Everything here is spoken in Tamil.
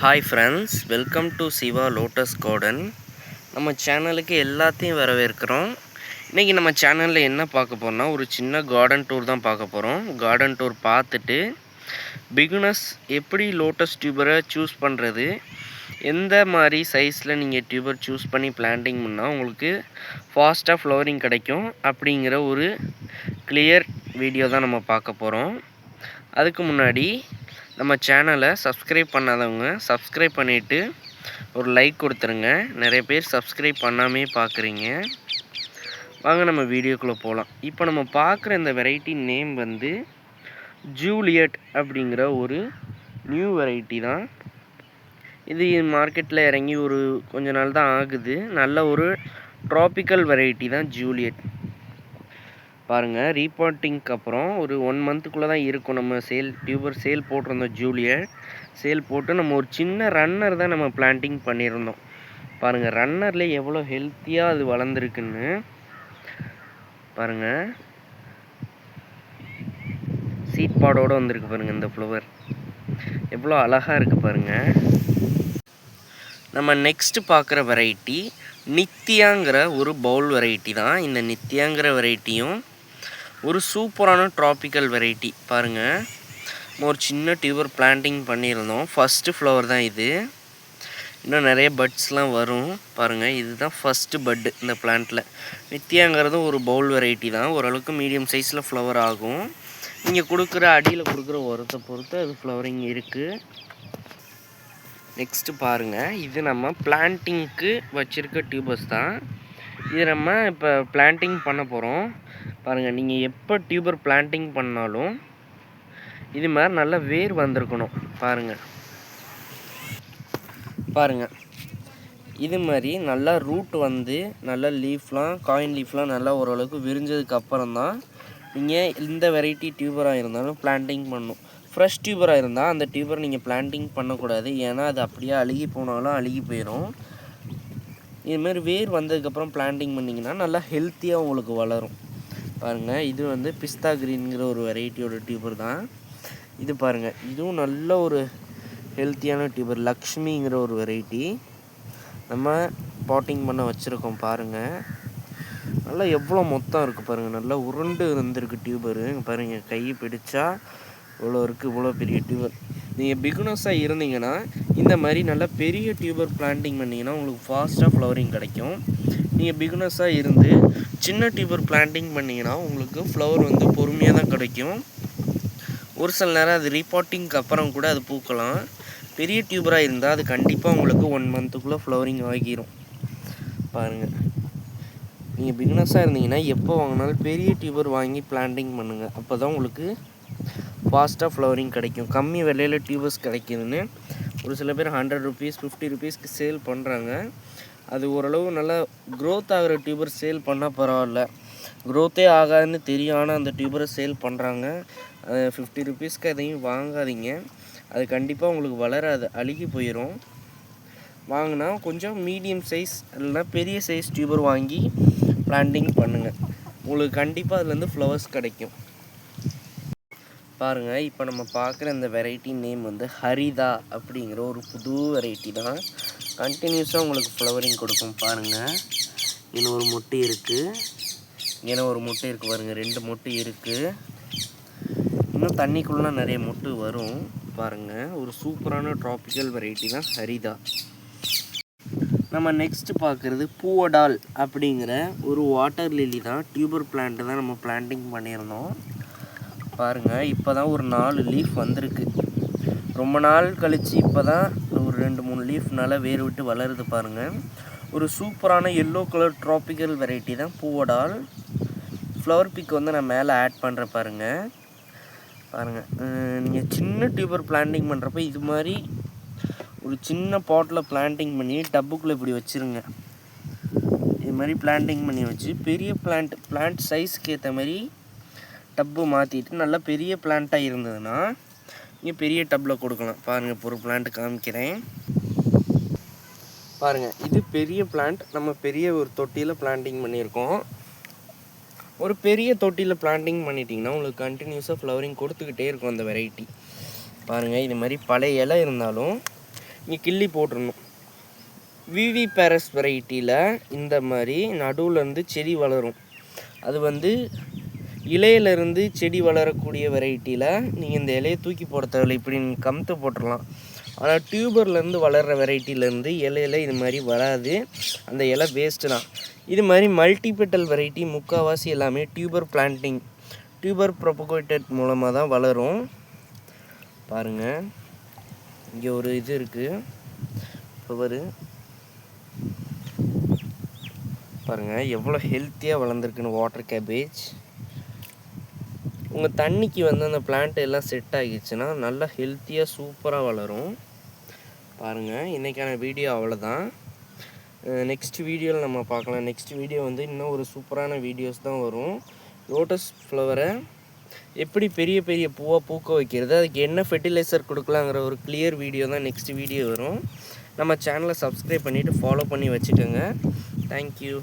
Hi friends welcome to Siva lotus garden நம்ம சேனலுக்கு எல்லாத்தையும் வரவேற்கிறோம். இன்றைக்கி நம்ம சேனலில் என்ன பார்க்க போகிறோம்னா ஒரு சின்ன கார்டன் டூர் தான் பார்க்க போகிறோம் கார்டன் டூர் பார்த்துட்டு பிகினர்ஸ் எப்படி லோட்டஸ் டியூபரை சூஸ் பண்ணுறது எந்த மாதிரி சைஸில் நீங்கள் டியூபர் சூஸ் பண்ணி பிளான்டிங் பண்ணால் உங்களுக்கு ஃபாஸ்ட்டாக ஃப்ளவரிங் கிடைக்கும் அப்படிங்கிற ஒரு கிளியர் வீடியோ தான் நம்ம பார்க்க போகிறோம் அதுக்கு முன்னாடி நம்ம சேனலை சப்ஸ்கிரைப் பண்ணாதவங்க சப்ஸ்கிரைப் பண்ணிவிட்டு ஒரு லைக் கொடுத்துருங்க. நிறைய பேர் சப்ஸ்கிரைப் பண்ணாமே பார்க்குறீங்க. வாங்க நம்ம வீடியோக்குள்ளே போகலாம். இப்போ நம்ம பார்க்குற இந்த வெரைட்டி நேம் வந்து ஜூலியட் அப்படிங்கிற ஒரு நியூ வெரைட்டி தான். இது மார்க்கெட்டில் இறங்கி ஒரு கொஞ்ச நாள் தான் ஆகுது. நல்ல ஒரு ட்ராபிக்கல் வெரைட்டி தான் ஜூலியட். பாருங்கள் ரீபார்ட்டிங்க்கு அப்புறம் ஒரு ஒன் மந்த்துக்குள்ளே தான் இருக்கும். நம்ம சேல் டியூபர் சேல் போட்டிருந்தோம் ஜூலியர் சேல் போட்டு நம்ம ஒரு சின்ன ரன்னர் தான் நம்ம பிளான்டிங் பண்ணியிருந்தோம். பாருங்கள் ரன்னரில் எவ்வளோ ஹெல்த்தியாக அது வளர்ந்துருக்குன்னு. பாருங்கள் சீட் பாடோடு வந்திருக்கு பாருங்கள் இந்த ஃப்ளவர் எவ்வளோ அழகாக இருக்குது பாருங்கள் நம்ம நெக்ஸ்ட் பார்க்குற வெரைட்டி நித்யாங்கிற ஒரு பவுல் வெரைட்டி தான். இந்த நித்தியாங்கிற வெரைட்டியும் ஒரு சூப்பரான ட்ராபிக்கல் வெரைட்டி பாருங்கள் ஒரு சின்ன டியூபர் பிளான்டிங் பண்ணியிருந்தோம். ஃபஸ்ட்டு ஃப்ளவர் தான் இது. இன்னும் நிறைய பட்ஸ்லாம் வரும். பாருங்கள் இதுதான் ஃபஸ்ட்டு பட்டு இந்த பிளான்ட்டில் நித்யாங்கிறதும் ஒரு பவுல் வெரைட்டி தான். ஓரளவுக்கு மீடியம் சைஸில் ஃப்ளவர் ஆகும். நீங்கள் கொடுக்குற அடியில் கொடுக்குற உரத்தை பொறுத்து அது ஃப்ளவரிங் இருக்குது நெக்ஸ்ட்டு பாருங்கள் இது நம்ம பிளான்ட்டிங்க்கு வச்சுருக்க டியூபர்ஸ் தான். இது நம்ம இப்போ பிளான்ட்டிங் பண்ண போகிறோம் பாருங்கள் நீங்கள் எப்போ டியூபர் பிளான்டிங் பண்ணாலும் இது மாதிரி நல்லா வேர் வந்திருக்கணும். பாருங்கள் பாருங்கள் இது மாதிரி நல்லா ரூட் வந்து நல்லா லீஃப்லாம் காயின் லீஃப்லாம் நல்லா ஓரளவுக்கு விரிஞ்சதுக்கு அப்புறம் தான் நீங்கள் இந்த வெரைட்டி டியூபராக இருந்தாலும் பிளான்டிங் பண்ணணும். ஃப்ரெஷ் டியூபராக இருந்தால் அந்த டியூபர் நீங்கள் பிளான்டிங் பண்ணக்கூடாது. ஏன்னா அது அப்படியே அழுகி போனாலும் அழுகி போயிடும் இதுமாரி வேர் வந்ததுக்கப்புறம் பிளான்டிங் பண்ணிங்கன்னா நல்லா ஹெல்த்தியாக உங்களுக்கு வளரும். பாருங்கள் இது வந்து பிஸ்தா க்ரீனுங்கிற ஒரு வெரைட்டியோட டியூபர் தான். இது பாருங்கள் இதுவும் நல்ல ஒரு ஹெல்த்தியான டியூபர் லக்ஷ்மிங்கிற ஒரு வெரைட்டி. நம்ம பாட்டிங் பண்ண வச்சுருக்கோம் பாருங்கள் நல்லா எவ்வளோ மொத்தம் இருக்குது பாருங்கள் நல்லா உருண்டு இருந்திருக்கு டியூபரு பாருங்கள் கை பிடிச்சா இவ்வளோ இருக்குது இவ்வளோ பெரிய டியூபர் நீங்கள் பிகுனஸாக இருந்தீங்கன்னா இந்த மாதிரி நல்லா பெரிய டியூபர் பிளான்டிங் பண்ணிங்கன்னா உங்களுக்கு ஃபாஸ்ட்டாக ஃப்ளவரிங் கிடைக்கும். நீங்கள் பிகுனஸாக இருந்து சின்ன டியூபர் பிளான்டிங் பண்ணிங்கன்னா உங்களுக்கு ஃப்ளவர் வந்து பொறுமையாக தான் கிடைக்கும். ஒரு சில நேரம் அது ரீபாட்டிங்க்கு அப்புறம் கூட அது பூக்கலாம். பெரிய டியூபராக இருந்தால் அது கண்டிப்பாக உங்களுக்கு ஒன் மந்த்துக்குள்ளே ஃப்ளவரிங் ஆகிரும். பாருங்கள் நீங்கள் பிகினஸாக இருந்தீங்கன்னா எப்போ வாங்கினாலும் பெரிய டியூபர் வாங்கி பிளான்டிங் பண்ணுங்கள் அப்போ தான் உங்களுக்கு ஃபாஸ்ட்டாக ஃப்ளவரிங் கிடைக்கும். கம்மி விலையில் டியூபர்ஸ் கிடைக்குதுன்னு ஒரு சில பேர் ஹண்ட்ரட் ருபீஸ் ஃபிஃப்டி ருபீஸ்க்கு சேல் பண்ணுறாங்க அது ஓரளவு நல்லா க்ரோத் ஆகிற டியூபர் சேல் பண்ணால் பரவாயில்ல. க்ரோத்தே ஆகாதுன்னு தெரியும் ஆனால் அந்த டியூபரை சேல் பண்ணுறாங்க ஃபிஃப்டி ருபீஸ்க்கு எதையும் வாங்காதீங்க. அது கண்டிப்பாக உங்களுக்கு வளராது அழுகி போயிடும் வாங்கினா கொஞ்சம் மீடியம் சைஸ் இல்லைனா பெரிய சைஸ் டியூபர் வாங்கி பிளான்டிங் பண்ணுங்கள் உங்களுக்கு கண்டிப்பாக அதுலேருந்து ஃப்ளவர்ஸ் கிடைக்கும். பாருங்கள் இப்போ நம்ம பார்க்குற இந்த வெரைட்டி நேம் வந்து ஹரிதா அப்படிங்கிற ஒரு புது வெரைட்டி தான். கண்டினியூஸாக உங்களுக்கு ஃப்ளவரிங் கொடுக்கும் பாருங்கள் இன்னும் ஒரு முட்டை இருக்குது இன்னும் ஒரு முட்டை இருக்குது பாருங்கள் ரெண்டு முட்டை இருக்குது இன்னும் தண்ணிக்குள்ளே நிறைய மொட்டு வரும் பாருங்கள் ஒரு சூப்பரான ட்ராபிக்கல் வெரைட்டி தான் ஹரிதா. நம்ம நெக்ஸ்ட்டு பார்க்குறது பூவடால் அப்படிங்கிற ஒரு வாட்டர் லில்லி தான் டியூபர் பிளான்ட்டு தான் நம்ம பிளான்டிங் பண்ணியிருந்தோம். பாருங்கள் இப்போ தான் ஒரு நாலு லீஃப் வந்திருக்கு. ரொம்ப நாள் கழித்து இப்போ தான் ஒரு ரெண்டு மூணு லீஃப் நல்லா வேர் விட்டு வளருது பாருங்கள் ஒரு சூப்பரான எல்லோ கலர் ட்ராபிக்கல் வெரைட்டி தான் பூவடால். ஃப்ளவர் பிக் வந்து நான் மேலே ஆட் பண்ணுற பாருங்கள் பாருங்கள் நீங்கள் சின்ன டியூபர் பிளான்டிங் பண்ணுறப்ப இது மாதிரி ஒரு சின்ன பாட்டில் பிளான்டிங் பண்ணி டப்புக்குள்ளே இப்படி வச்சுருங்க. இது மாதிரி பிளான்டிங் பண்ணி வச்சு பெரிய பிளான்ட் பிளான்ட் சைஸ்க்கு ஏற்ற மாதிரி டப்பு மாற்றிட்டு நல்லா பெரிய பிளான்ட்டாக இருந்ததுன்னா நீங்கள் பெரிய டப்பில் கொடுக்கலாம். பாருங்கள் இப்போ ஒரு பிளான்ட் காமிக்கிறேன். பாருங்கள் இது பெரிய பிளான்ட் நம்ம பெரிய ஒரு தொட்டியில் பிளான்டிங் பண்ணியிருக்கோம். ஒரு பெரிய தொட்டியில் பிளான்டிங் பண்ணிட்டிங்கன்னா உங்களுக்கு கண்டினியூஸாக ஃப்ளவரிங் கொடுத்துக்கிட்டே இருக்கும் அந்த வெரைட்டி பாருங்கள் இது மாதிரி பழைய இலை இருந்தாலும் இங்கே கிள்ளி போட்டுடணும் விவி பேரஸ் வெரைட்டியில் இந்த மாதிரி நடுவில் இருந்து செடி வளரும். அது வந்து இலையிலேருந்து செடி வளரக்கூடிய வெரைட்டியில் நீங்கள் இந்த இலையை தூக்கி போட தேவையில்லை. இப்படி நீங்கள் கமுத்து போட்டுடலாம். ஆனால் டியூபர்லேருந்து வளர்கிற வெரைட்டிலேருந்து இலையில இது மாதிரி வராது. அந்த இலை வேஸ்ட்டு தான். இது மாதிரி மல்டிபெட்டல் வெரைட்டி முக்கால்வாசி எல்லாமே டியூபர் பிளான்டிங் டியூபர் ப்ரொபகேட்டட் மூலமாக தான் வளரும். பாருங்கள் இங்கே ஒரு இது இருக்குது ஃப்ளவரு பாருங்கள் எவ்வளோ ஹெல்த்தியாக வளர்ந்துருக்குன்னு வாட்டர் கேபேஜ் உங்கள் தண்ணிக்கு வந்து அந்த பிளான்ட் எல்லாம் செட் ஆகிடுச்சுன்னா நல்லா ஹெல்த்தியாக சூப்பராக வளரும். பாருங்கள் இன்றைக்கான வீடியோ அவ்வளோதான் நெக்ஸ்ட் வீடியோவில் நம்ம பார்க்கலாம். நெக்ஸ்ட் வீடியோ வந்து இன்னும் ஒரு சூப்பரான வீடியோஸ் தான் வரும். லோட்டஸ் ஃப்ளவரை எப்படி பெரிய பெரிய பூவாக பூக்க வைக்கிறது அதுக்கு என்ன ஃபெர்டிலைசர் கொடுக்கலாங்கிற ஒரு கிளியர் வீடியோ தான் நெக்ஸ்ட் வீடியோ வரும். நம்ம சேனலை சப்ஸ்கிரைப் பண்ணிவிட்டு ஃபாலோ பண்ணி வச்சுக்கோங்க. தேங்க்யூ